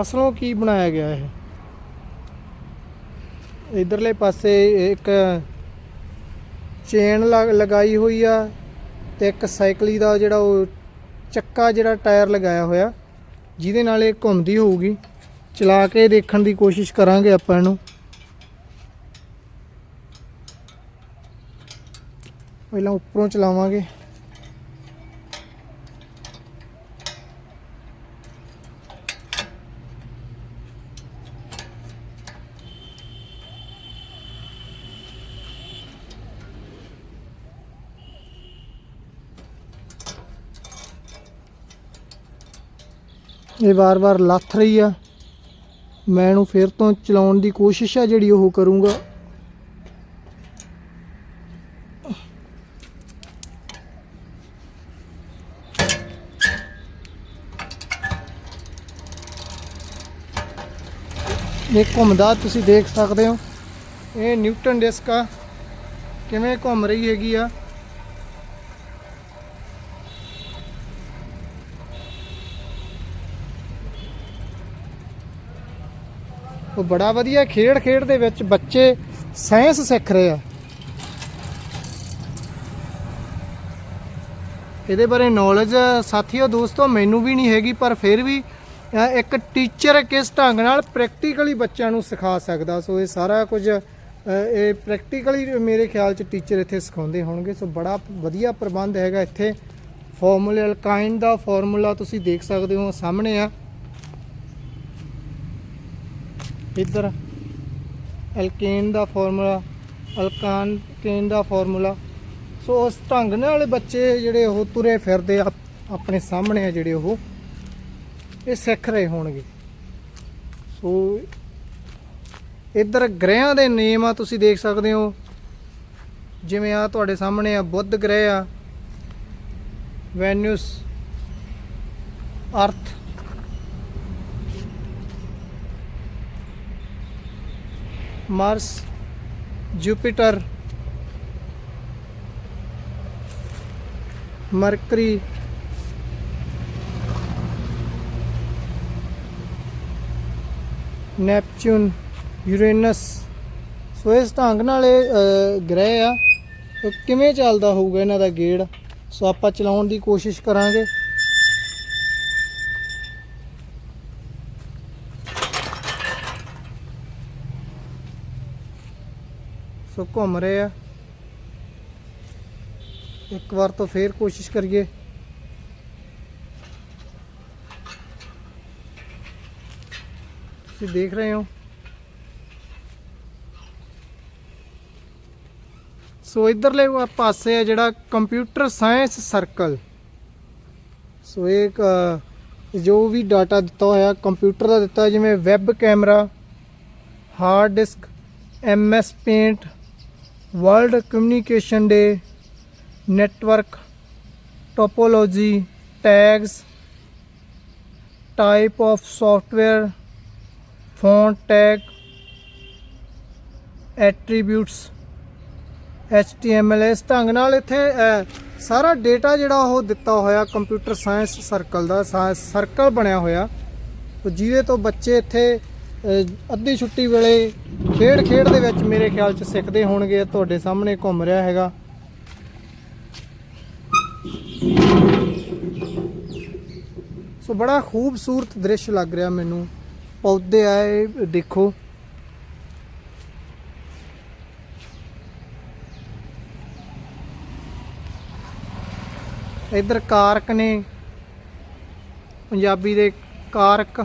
ਅਸਲੋਂ ਕੀ ਬਣਾਇਆ ਗਿਆ ਹੈ ਇਧਰਲੇ ਪਾਸੇ ਇੱਕ ਚੇਨ ਲਗਾਈ ਹੋਈ ਆ ਤੇ ਇੱਕ ਸਾਈਕਲੀ ਦਾ ਜਿਹੜਾ ਉਹ ਚੱਕਾ ਜਿਹੜਾ ਟਾਇਰ ਲਗਾਇਆ ਹੋਇਆ, ਜਿਹਦੇ ਨਾਲ ਇਹ ਘੁੰਮਦੀ ਹੋਊਗੀ। ਚਲਾ ਕੇ ਦੇਖਣ ਦੀ ਕੋਸ਼ਿਸ਼ ਕਰਾਂਗੇ ਆਪਾਂ ਇਹਨੂੰ। ਪਹਿਲਾਂ ਉੱਪਰੋਂ ਚਲਾਵਾਂਗੇ। ਇਹ ਵਾਰ-ਵਾਰ ਲੱਥ ਰਹੀ ਆ। ਮੈਂ ਇਹਨੂੰ ਫਿਰ ਤੋਂ ਚਲਾਉਣ ਦੀ ਕੋਸ਼ਿਸ਼ ਆ ਜਿਹੜੀ ਉਹ ਕਰੂੰਗਾ। ਇਹ ਘੁੰਮਦਾ ਤੁਸੀਂ ਦੇਖ ਸਕਦੇ ਹੋ। ਇਹ ਨਿਊਟਨ ਡਿਸਕ ਆ। ਕਿਵੇਂ ਘੁੰਮ ਰਹੀ ਹੈਗੀ ਆ। ਉਹ ਬੜਾ ਵਧੀਆ ਖੇਡ ਖੇਡ ਦੇ ਵਿੱਚ ਬੱਚੇ ਸਾਇੰਸ ਸਿੱਖ ਰਹੇ ਆ। ਇਹਦੇ ਬਾਰੇ ਨੌਲੇਜ ਸਾਥੀਓ ਦੋਸਤੋ ਮੈਨੂੰ ਵੀ ਨਹੀਂ ਹੈਗੀ, ਪਰ ਫਿਰ ਵੀ ਇੱਕ ਟੀਚਰ ਕਿਸ ਢੰਗ ਨਾਲ ਪ੍ਰੈਕਟੀਕਲੀ ਬੱਚਿਆਂ ਨੂੰ ਸਿਖਾ ਸਕਦਾ। ਸੋ ਇਹ ਸਾਰਾ ਕੁਝ ਇਹ ਪ੍ਰੈਕਟੀਕਲੀ ਮੇਰੇ ਖਿਆਲ ਚ ਟੀਚਰ ਇੱਥੇ ਸਿਖਾਉਂਦੇ ਹੋਣਗੇ। ਸੋ ਬੜਾ ਵਧੀਆ ਪ੍ਰਬੰਧ ਹੈਗਾ ਇੱਥੇ। ਫਾਰਮੂਲਾ ਅਲਕਾਈਨ ਦਾ ਫਾਰਮੂਲਾ ਤੁਸੀਂ ਦੇਖ ਸਕਦੇ ਹੋ ਸਾਹਮਣੇ ਆ। ਇੱਧਰ ਐਲਕੇਨ ਦਾ ਫਾਰਮੂਲਾ ਅਲਕਾਨ ਕੇਨ ਦਾ ਫਾਰਮੂਲਾ ਸੋ ਉਸ ਢੰਗ ਨਾਲ ਬੱਚੇ ਜਿਹੜੇ ਉਹ ਤੁਰੇ ਫਿਰਦੇ ਆਪਣੇ ਸਾਹਮਣੇ ਆ ਜਿਹੜੇ ਉਹ, ਇਹ ਸਿੱਖ ਰਹੇ ਹੋਣਗੇ। ਸੋ ਇੱਧਰ ਗ੍ਰਹਿਆਂ ਦੇ ਨੇਮ ਆ, ਤੁਸੀਂ ਦੇਖ ਸਕਦੇ ਹੋ। ਜਿਵੇਂ ਆ ਤੁਹਾਡੇ ਸਾਹਮਣੇ ਆ, ਬੁੱਧ ਗ੍ਰਹਿ ਆ। Venus, Earth Mars Jupiter Mercury Neptune Uranus so ਇਸ ਢੰਗ ਨਾਲ ਇਹ ਗ੍ਰਹਿ ਆ। ਕਿਵੇਂ ਚੱਲਦਾ ਹੋਊਗਾ ਇਹਨਾਂ ਦਾ ਗੇੜ? ਸੋ ਆਪਾਂ ਚਲਾਉਣ ਦੀ ਕੋਸ਼ਿਸ਼ ਕਰਾਂਗੇ। ਸੋ ਘੁੰਮ ਰਹੇ ਆ। ਇੱਕ ਵਾਰ ਤੋਂ ਫੇਰ ਕੋਸ਼ਿਸ਼ ਕਰੀਏ। ਤੁਸੀਂ ਦੇਖ ਰਹੇ ਹੋ। ਸੋ ਇਧਰਲੇ ਪਾਸੇ ਆ ਜਿਹੜਾ ਕੰਪਿਊਟਰ ਸਾਇੰਸ ਸਰਕਲ ਸੋ ਇਹ ਇੱਕ, ਜੋ ਵੀ ਡਾਟਾ ਦਿੱਤਾ ਹੋਇਆ ਕੰਪਿਊਟਰ ਦਾ ਦਿੱਤਾ ਜਿਵੇਂ web camera hard disk M S paint world communication day network topology, tags, type of software, font tag, attributes HTML ਇਸ ਢੰਗ ਨਾਲ ਇੱਥੇ ਸਾਰਾ ਡੇਟਾ ਜਿਹੜਾ ਉਹ ਦਿੱਤਾ ਹੋਇਆ ਕੰਪਿਊਟਰ ਸਾਇੰਸ ਸਰਕਲ ਦਾ ਸਰਕਲ ਬਣਿਆ ਹੋਇਆ। ਜਿਹਦੇ ਤੋਂ ਬੱਚੇ ਇੱਥੇ ਅੱਧੀ ਛੁੱਟੀ ਵੇਲੇ ਖੇਡ ਖੇਡ ਦੇ ਵਿੱਚ ਮੇਰੇ ਖਿਆਲ 'ਚ ਸਿੱਖਦੇ ਹੋਣਗੇ, ਤੁਹਾਡੇ ਸਾਹਮਣੇ ਘੁੰਮ ਰਿਹਾ ਹੈਗਾ। ਸੋ ਬੜਾ ਖੂਬਸੂਰਤ ਦ੍ਰਿਸ਼ ਲੱਗ ਰਿਹਾ ਮੈਨੂੰ। ਪੌਦੇ ਆਏ, ਦੇਖੋ। ਇਧਰ ਕਾਰਕ ਨੇ, ਪੰਜਾਬੀ ਦੇ ਕਾਰਕ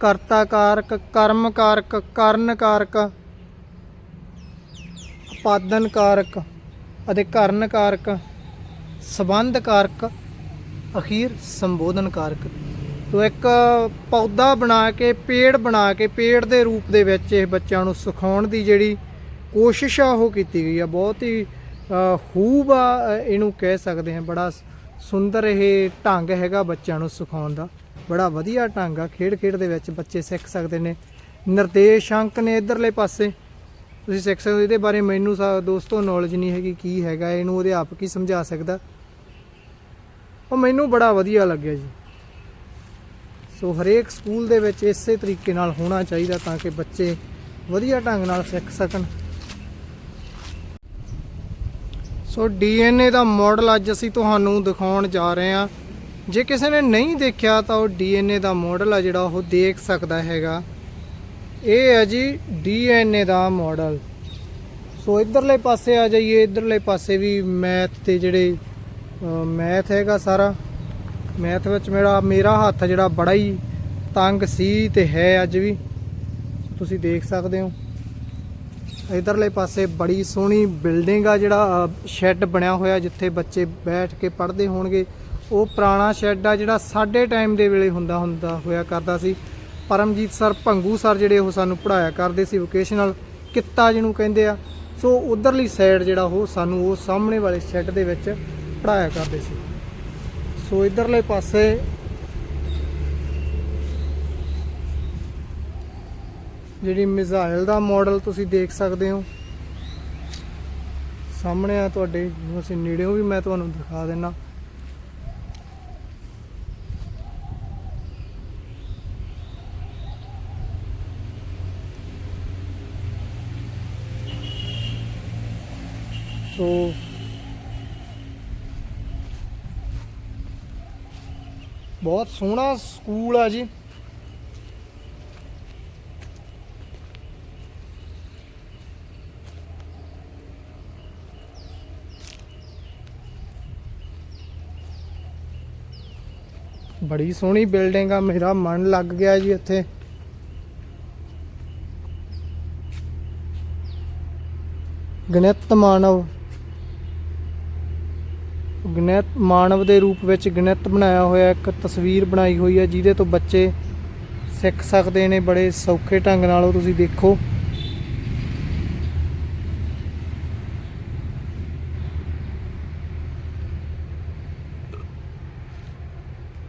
ਕਰਤਾ ਕਾਰਕ ਕਰਮ ਕਾਰਕ ਕਰਨ ਕਾਰਕ ਉਪਾਦਨ ਕਾਰਕ ਅਤੇ ਕਰਨ ਕਾਰਕ ਸੰਬੰਧ ਕਾਰਕ ਅਖੀਰ ਸੰਬੋਧਨ ਕਾਰਕ ਤੋ ਇੱਕ ਪੌਦਾ ਬਣਾ ਕੇ, ਪੇੜ ਬਣਾ ਕੇ, ਪੇੜ ਦੇ ਰੂਪ ਦੇ ਵਿੱਚ ਇਹ ਬੱਚਿਆਂ ਨੂੰ ਸਿਖਾਉਣ ਦੀ ਜਿਹੜੀ ਕੋਸ਼ਿਸ਼ ਆ, ਉਹ ਕੀਤੀ ਗਈ ਆ। ਬਹੁਤ ਹੀ ਖੂਬ ਆ, ਇਹਨੂੰ ਕਹਿ ਸਕਦੇ ਹਾਂ। ਬੜਾ ਸੁੰਦਰ ਇਹ ਢੰਗ ਹੈਗਾ ਬੱਚਿਆਂ ਨੂੰ ਸਿਖਾਉਣ ਦਾ। ਬੜਾ ਵਧੀਆ ਢੰਗ ਆ ਖੇਡ ਖੇਡ ਦੇ ਵਿੱਚ ਬੱਚੇ ਸਿੱਖ ਸਕਦੇ ਨੇ। ਨਿਰਦੇਸ਼ਾਂਕ ਨੇ ਇਧਰਲੇ ਪਾਸੇ। ਤੁਸੀਂ ਸਿੱਖ ਸਕਦੇ ਇਹਦੇ ਬਾਰੇ ਮੈਨੂੰ ਦੋਸਤੋ ਨੌਲੇਜ ਨਹੀਂ ਹੈਗੀ ਕੀ ਹੈਗਾ, ਇਹਨੂੰ ਉਹਦੇ ਆਪ ਕੀ ਸਮਝਾ ਸਕਦਾ। ਉਹ ਮੈਨੂੰ ਬੜਾ ਵਧੀਆ ਲੱਗਿਆ ਜੀ। ਸੋ ਹਰੇਕ ਸਕੂਲ ਦੇ ਵਿੱਚ ਇਸੇ ਤਰੀਕੇ ਨਾਲ ਹੋਣਾ ਚਾਹੀਦਾ ਤਾਂ ਕਿ ਬੱਚੇ ਵਧੀਆ ਢੰਗ ਨਾਲ ਸਿੱਖ ਸਕਣ। ਸੋ ਡੀਐਨਏ ਦਾ ਮਾਡਲ ਅੱਜ ਅਸੀਂ ਤੁਹਾਨੂੰ ਦਿਖਾਉਣ ਜਾ ਰਹੇ ਹਾਂ। ਜੇ ਕਿਸੇ ਨੇ ਨਹੀਂ ਦੇਖਿਆ ਤਾਂ ਉਹ ਡੀਐਨਏ ਦਾ ਮਾਡਲ ਆ ਜਿਹੜਾ ਉਹ ਦੇਖ ਸਕਦਾ ਹੈਗਾ। ਇਹ ਹੈ ਜੀ ਡੀਐਨਏ ਦਾ ਮਾਡਲ। ਸੋ ਇਧਰਲੇ ਪਾਸੇ ਆ ਜਾਈਏ, ਇਧਰਲੇ ਪਾਸੇ ਵੀ ਮੈਥ ਤੇ ਜਿਹੜੇ ਮੈਥ ਹੈਗਾ ਸਾਰਾ। ਮੈਥ ਵਿੱਚ ਮੇਰਾ ਮੇਰਾ ਹੱਥ ਜਿਹੜਾ ਬੜਾ ਹੀ ਤੰਗ ਸੀ ਤੇ ਹੈ ਅੱਜ ਵੀ। ਤੁਸੀਂ ਦੇਖ ਸਕਦੇ ਹੋ। ਇਧਰਲੇ ਪਾਸੇ ਬੜੀ ਸੋਹਣੀ ਬਿਲਡਿੰਗ ਆ ਜਿਹੜਾ ਸ਼ੈੱਡ ਬਣਿਆ ਹੋਇਆ ਜਿੱਥੇ ਬੱਚੇ ਬੈਠ ਕੇ ਪੜ੍ਹਦੇ ਹੋਣਗੇ। ਉਹ ਪੁਰਾਣਾ ਸ਼ੈੱਡ ਆ ਜਿਹੜਾ ਸਾਡੇ ਟਾਈਮ ਦੇ ਵੇਲੇ ਹੁੰਦਾ ਹੁੰਦਾ ਹੋਇਆ ਕਰਦਾ ਸੀ। ਪਰਮਜੀਤ ਸਰ, ਭੰਗੂ ਸਰ ਜਿਹੜੇ ਉਹ ਸਾਨੂੰ ਪੜਾਇਆ ਕਰਦੇ ਸੀ ਵੋਕੇਸ਼ਨਲ ਕਿੱਤਾ ਜਿਹਨੂੰ ਕਹਿੰਦੇ ਆ। ਸੋ ਉਧਰਲੀ ਸਾਈਡ ਜਿਹੜਾ ਉਹ ਸਾਨੂੰ ਉਹ ਸਾਹਮਣੇ ਵਾਲੇ ਸ਼ੈੱਡ ਦੇ ਵਿੱਚ ਪੜਾਇਆ ਕਰਦੇ ਸੀ। ਸੋ ਇਧਰਲੇ ਪਾਸੇ ਜਿਹੜੀ ਮਿਜ਼ਾਈਲ ਦਾ ਮਾਡਲ ਤੁਸੀਂ ਦੇਖ ਸਕਦੇ ਹੋ। ਸਾਹਮਣੇ ਆ ਤੁਹਾਡੇ ਅਸੀਂ ਨੇੜਿਓਂ ਵੀ ਮੈਂ ਤੁਹਾਨੂੰ ਦਿਖਾ ਦਿੰਨਾ। ਸੋ ਬਹੁਤ ਸੋਹਣਾ ਸਕੂਲ ਆ ਜੀ। ਬੜੀ ਸੋਹਣੀ ਬਿਲਡਿੰਗ ਆ, ਮੇਰਾ ਮਨ ਲੱਗ ਗਿਆ ਜੀ ਇੱਥੇ। ਗਣਿਤ ਮਾਨਵ ਗਣਿਤ, ਮਾਨਵ ਦੇ ਰੂਪ ਵਿੱਚ ਗਣਿਤ ਬਣਾਇਆ ਹੋਇਆ ਇੱਕ ਤਸਵੀਰ ਬਣਾਈ ਹੋਈ ਹੈ, ਜਿਹਦੇ ਤੋਂ ਬੱਚੇ ਸਿੱਖ ਸਕਦੇ ਨੇ, ਬੜੇ ਸੌਖੇ ਢੰਗ ਨਾਲ ਉਹ ਤੁਸੀਂ ਦੇਖੋ।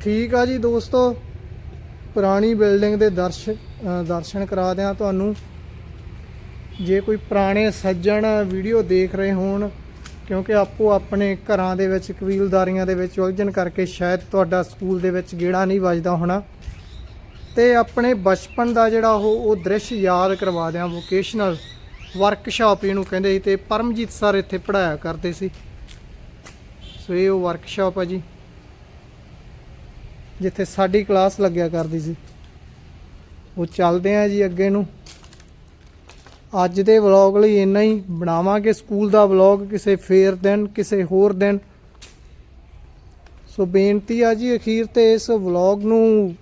ਠੀਕ ਆ ਜੀ ਦੋਸਤੋ, ਪੁਰਾਣੀ ਬਿਲਡਿੰਗ ਦੇ ਦਰਸ਼ ਦਰਸ਼ਨ ਕਰਾ ਦਿਆਂ ਤੁਹਾਨੂੰ। ਜੇ ਕੋਈ ਪੁਰਾਣੇ ਸੱਜਣ ਵੀਡੀਓ ਦੇਖ ਰਹੇ ਹੋਣ ਕਿਉਂਕਿ ਆਪੋ ਆਪਣੇ ਘਰਾਂ ਦੇ ਵਿੱਚ, ਕਬੀਲਦਾਰੀਆਂ ਦੇ ਵਿੱਚ ਉਲਝਣ ਕਰਕੇ ਸ਼ਾਇਦ ਤੁਹਾਡਾ ਸਕੂਲ ਦੇ ਵਿੱਚ ਗੇੜਾ ਨਹੀਂ ਵੱਜਦਾ ਹੋਣਾ। ਤੇ ਆਪਣੇ ਬਚਪਨ ਦਾ ਜਿਹੜਾ ਉਹ ਉਹ ਦ੍ਰਿਸ਼ ਯਾਦ ਕਰਵਾ ਦਿਆਂ ਵੋਕੇਸ਼ਨਲ ਵਰਕਸ਼ਾਪ ਇਹਨੂੰ ਕਹਿੰਦੇ ਸੀ ਤੇ ਪਰਮਜੀਤ ਸਰ ਇੱਥੇ ਪੜਾਇਆ ਕਰਦੇ ਸੀ। ਸੋ ਇਹ ਉਹ ਵਰਕਸ਼ਾਪ ਆ ਜੀ, ਜਿੱਥੇ ਸਾਡੀ ਕਲਾਸ ਲੱਗਿਆ ਕਰਦੀ ਸੀ। ਉਹ ਚੱਲਦੇ ਆ ਜੀ ਅੱਗੇ ਨੂੰ। ਅੱਜ ਦੇ ਵਲੌਗ ਲਈ ਇੰਨਾ ਹੀ। ਬਣਾਵਾਂਗੇ ਸਕੂਲ ਦਾ ਵਲੌਗ ਕਿਸੇ ਫੇਰ ਦਿਨ, ਕਿਸੇ ਹੋਰ ਦਿਨ। ਸੋ ਬੇਨਤੀ ਆ ਜੀ ਅਖੀਰ ਤੇ ਇਸ ਵਲੌਗ ਨੂੰ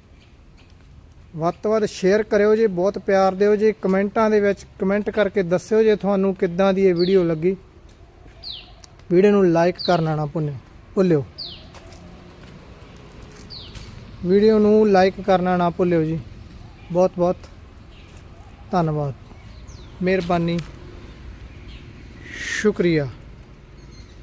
ਵੱਧ ਤੋਂ ਵੱਧ ਸ਼ੇਅਰ ਕਰਿਓ ਜੇ, ਬਹੁਤ ਪਿਆਰ ਦਿਓ ਜੇ। ਕਮੈਂਟਾਂ ਦੇ ਵਿੱਚ ਕਮੈਂਟ ਕਰਕੇ ਦੱਸਿਓ ਜੇ ਤੁਹਾਨੂੰ ਕਿੱਦਾਂ ਦੀ ਇਹ ਵੀਡੀਓ ਲੱਗੀ। ਵੀਡੀਓ ਨੂੰ ਲਾਈਕ ਕਰਨਾ ਨਾ ਭੁੱਲਿਓ ਭੁੱਲਿਓ। ਵੀਡੀਓ ਨੂੰ ਲਾਈਕ ਕਰਨਾ ਨਾ ਭੁੱਲਿਓ ਜੀ। ਬਹੁਤ ਬਹੁਤ ਧੰਨਵਾਦ। ਮਿਹਰਬਾਨੀ। ਸ਼ੁਕਰੀਆ।